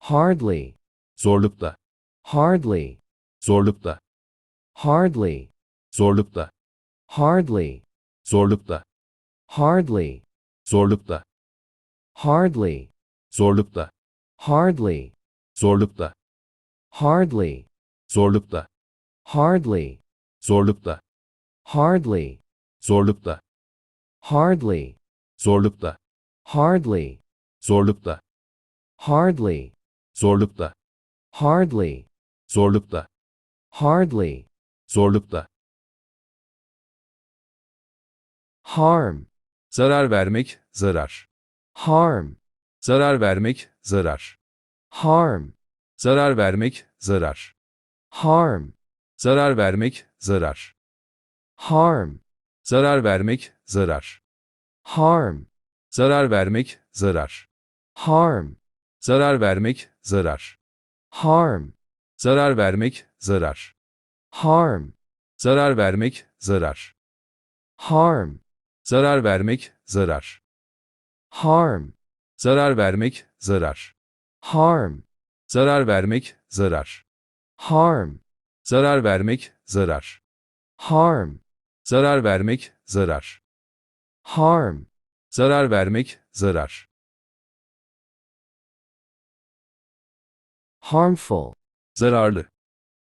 hardly, zorlukla, hardly, zorlukla, hardly, zorlukla, hardly, zorlukla, hardly, zorlukla, hardly, zorlukla, hardly, zorlukla, hardly, zorlukla, hardly, zorlukla, hardly, zorlukla, hardly, zorlukla, hardly, zorlukla, hardly, zorlukla, hardly, zorlukla, hardly, zorlukla, harm, zarar vermek, zarar, harm, zarar vermek, zarar, harm, zarar vermek, zarar, harm, zarar vermek, zarar, harm, zarar vermek, zarar, harm, zarar vermek, zarar, harm, zarar vermek, zarar, harm, zarar vermek, zarar, harm, zarar vermek, zarar, harm, zarar vermek, zarar, harm, zarar vermek, zarar, harm, zarar vermek, zarar, harm, zarar vermek, zarar, harm, zarar vermek, zarar, harm, zarar vermek, zarar, harmful, zararlı,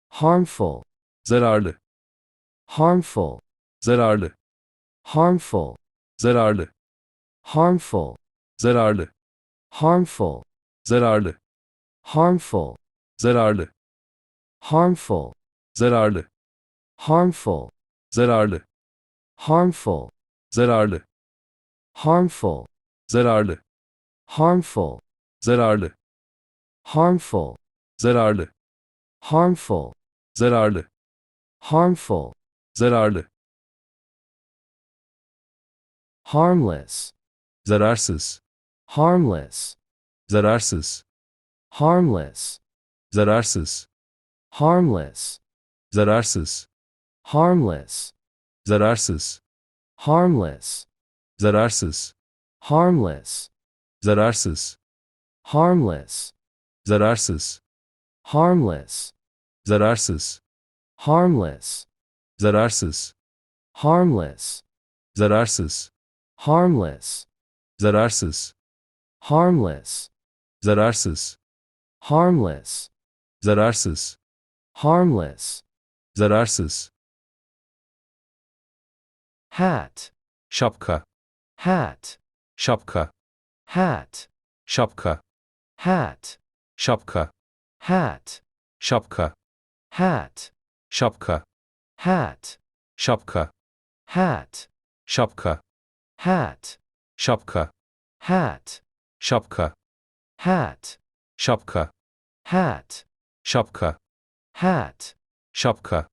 harmful, zararlı, harmful, zararlı, harmful, zararlı, harmful, zararlı, harmful, zararlı, harmful, zararlı, harmful, zararlı, harmful, zararlı, harmful, zararlı, harmful, zararlı, harmful, zararlı, harmful, zararlı, harmful, zararlı, harmful, zararlı, harmless, zararsız, harmless, zararsız, harmless, zararsız, harmless, zararsız, harmless, zararsız, harmless, zararsız, harmless, zararsız, harmless, zararsız, harmless, zararsız, harmless, zararsız, harmless, zararsız, harmless, zararsız, harmless, zararsız, harmless, zararsız, harmless, zararsız, hat, şapka, hat, şapka, hat, şapka, hat, şapka, hat, şapka, hat, şapka, hat, şapka, hat, şapka, hat, şapka, hat, şapka, hat, şapka, hat, şapka, hat, şapka,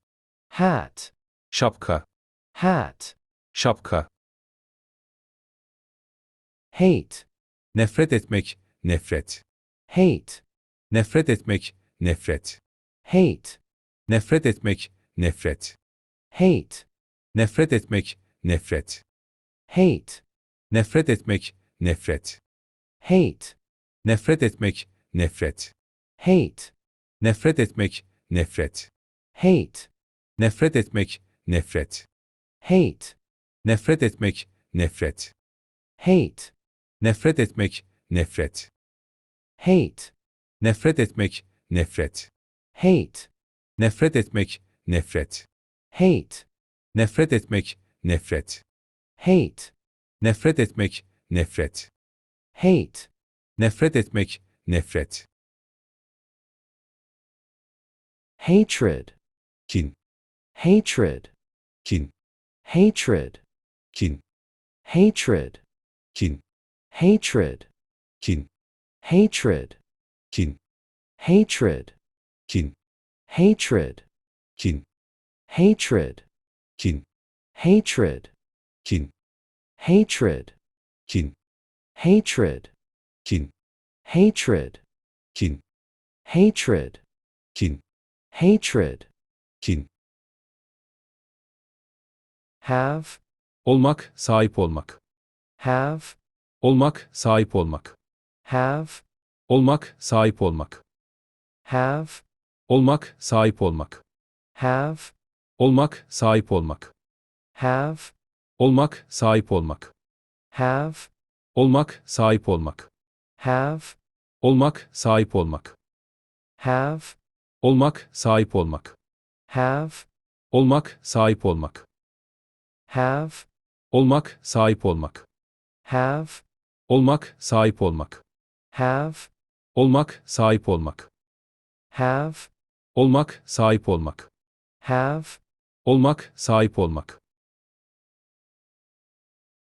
hat, şapka, hat, şapka, hate, nefret etmek, nefret, hate, nefret etmek, nefret, hate, nefret etmek, nefret, hate, nefret etmek, nefret, hate, nefret etmek, nefret, hate, nefret etmek, nefret, hate, nefret etmek, nefret, hate, nefret etmek, nefret, hate, nefret etmek, nefret, hate, nefret etmek, nefret, hate, nefret etmek, nefret, hate, nefret etmek, nefret, hate, nefret etmek, nefret, hate, nefret etmek, nefret, hate, nefret etmek, nefret, hatred, kin, hatred, kin, hatred, kin, hatred, kin, hatred, kin, hatred, kin, hatred, kin, hatred, kin, hatred, kin, hatred, kin, hatred, kin, hatred, kin, hatred, kin, hatred, kin, hatred, kin, have, olmak, sahip olmak, have, olmak, sahip olmak, have, olmak, sahip olmak, have, olmak, sahip olmak, have, olmak, sahip olmak, have, olmak, sahip olmak, have, olmak, sahip olmak, have, olmak, sahip olmak, have, olmak, sahip olmak, have, olmak, sahip olmak, have, olmak, sahip olmak, have, olmak, sahip olmak, have, olmak, sahip olmak, have, olmak, sahip olmak, have, olmak, sahip olmak,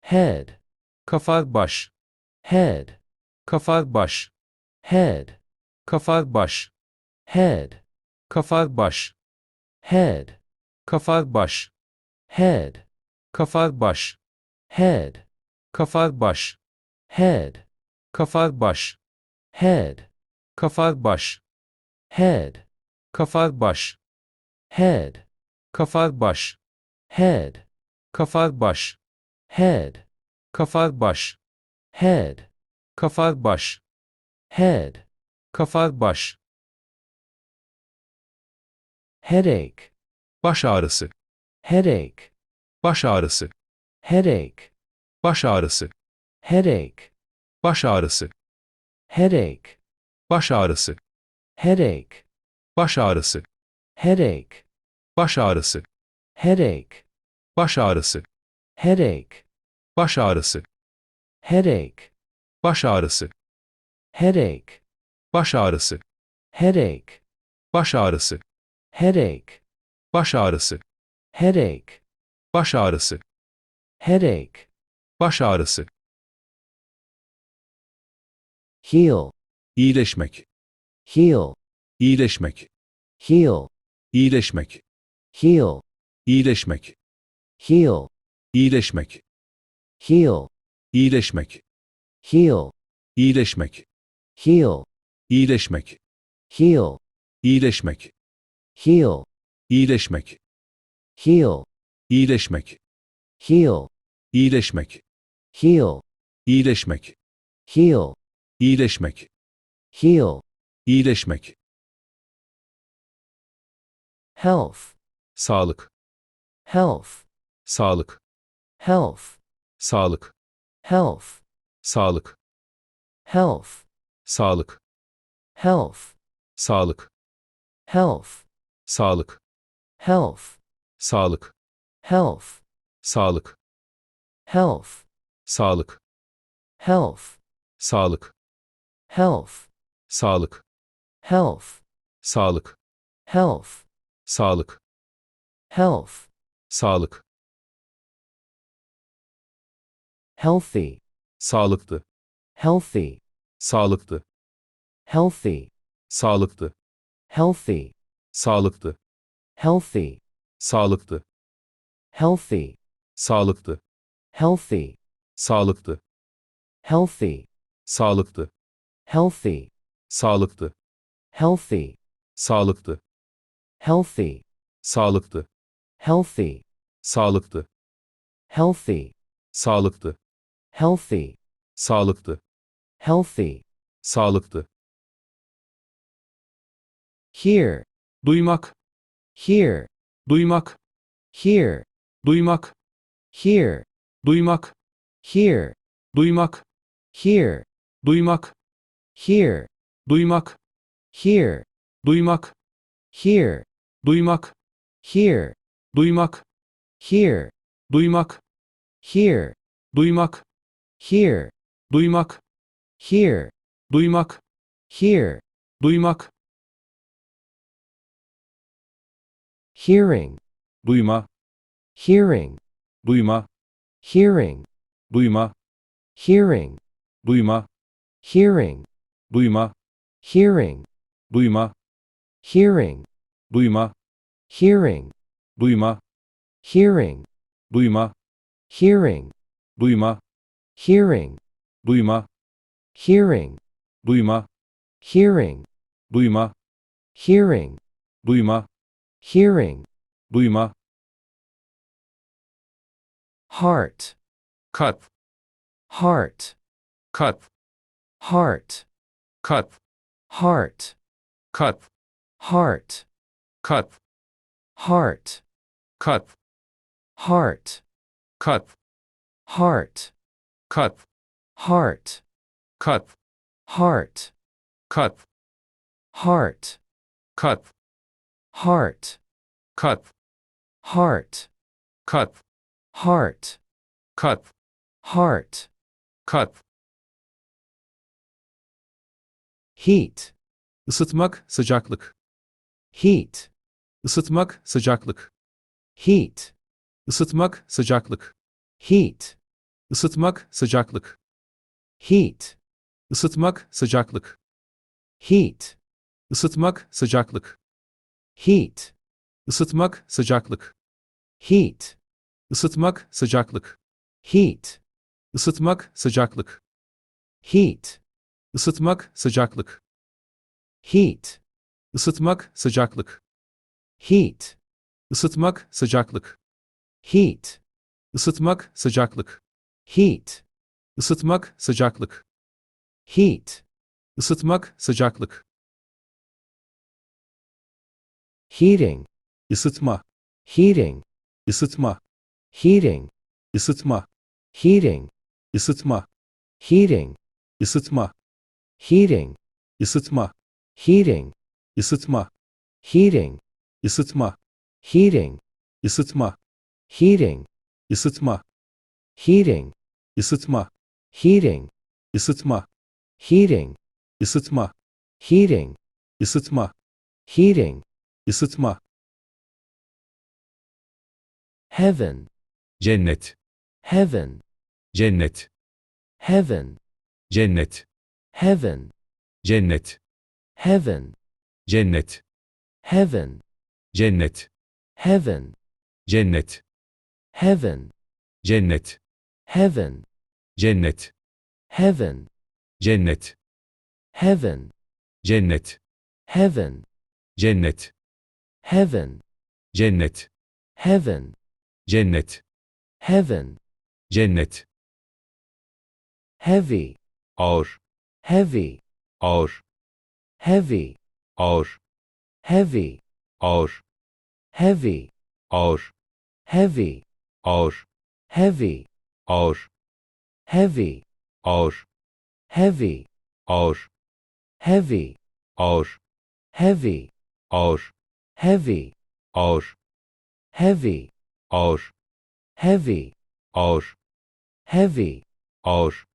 head, kafa, baş, head, kafa, baş, head, kafa, baş, head, kafa, baş, head, kafa, baş, head, kafa, baş, head, kafa, baş, head, kafa, baş, head, kafa, baş, head, kafa, baş, head, kafa, baş, head, kafa, baş, head, kafa, baş, head, kafa, baş, head, kafa, baş, headache, baş ağrısı, headache, baş ağrısı, headache, baş ağrısı, headache, baş ağrısı, headache, baş ağrısı, headache, baş ağrısı, headache, baş ağrısı, headache, baş ağrısı, headache, baş ağrısı, headache, baş ağrısı, headache, baş ağrısı, headache, baş ağrısı, headache, baş ağrısı, headache, baş ağrısı, headache, baş ağrısı, heal, iyileşmek, heal, iyileşmek, heal, iyileşmek, heal, iyileşmek, heal, iyileşmek, heal, iyileşmek, heal, iyileşmek, heal, iyileşmek, heal, iyileşmek, heal, iyileşmek, heal, iyileşmek, heal, iyileşmek, heal, iyileşmek, heal, iyileşmek, heal, iyileşmek, health, sağlık, health, sağlık, health, sağlık, health, sağlık, health, sağlık, health, sağlık, health, sağlık, health, sağlık, health, sağlık, health, sağlık, health, sağlık, health, sağlık, health, sağlık, health, sağlık, health, sağlık, healthy, sağlıklı, healthy, sağlıklı, healthy, sağlıklı, healthy, sağlıklı, healthy, sağlıklı, healthy, sağlıklı, healthy, sağlıklı, healthy, sağlıklı, healthy, sağlıklı, healthy, sağlıklı, healthy, sağlıklı, healthy, sağlıklı, healthy, sağlıklı, healthy, sağlıklı, healthy, sağlıklı, hear, duymak, hear, duymak, hear, duymak, hear, duymak, hear, duymak, hear, duymak, hear, duymak, hear, duymak, hear, duymak, hear, duymak, hear, duymak, hear, duymak, hear, duymak, hear, duymak, hear, duymak, hearing, duyma, hearing, duyma, hearing, duyma, hearing, duyma, hearing, duyma, hearing, duyma, hearing, duyma, hearing, duyma, hearing, duyma, hearing, duyma, hearing, duyma, hearing, duyma, hearing, duyma, hearing, duyma, hearing, duyma, kalp, heart, kalp, heart, Cut heart Cut heart Cut heart Cut heart Cut heart Cut heart Cut heart Cut heart Cut heart Cut heart Cut heart Cut heart cup heat, ısıtmak, sıcaklık, heat, ısıtmak, sıcaklık, heat, ısıtmak, sıcaklık, heat, ısıtmak, sıcaklık, heat, ısıtmak, sıcaklık, heat, ısıtmak, sıcaklık, heat, ısıtmak, sıcaklık, heat, ısıtmak, sıcaklık, heat, ısıtmak, sıcaklık, heat, Isıtmak, sıcaklık. Heat. Isıtmak, sıcaklık. Heat. Isıtmak, sıcaklık. Heat. Isıtmak, sıcaklık. Heat. Isıtmak, sıcaklık. Heat. Isıtmak, sıcaklık. Heating. Isıtma. Heating. Isıtma. Heating. Isıtma. Heating. Isıtma. Heating. Isıtma heating, ısıtma, heating, ısıtma, heating, ısıtma, heating, ısıtma, heating, ısıtma, heating, ısıtma, heating, ısıtma, heating, ısıtma, heating, ısıtma, heating, ısıtma, heaven, cennet, heaven, cennet, heaven, cennet, heaven, cennet, heaven, cennet, heaven, cennet, heaven, cennet, heaven, cennet, heaven, cennet, heaven, cennet, heaven, cennet, heaven, cennet, heaven, cennet, heaven, cennet, heaven, cennet, heavy, ağır, heavy और heavy और heavy और heavy और heavy और heavy और heavy और heavy और heavy और heavy और heavy और heavy और heavy और heavy और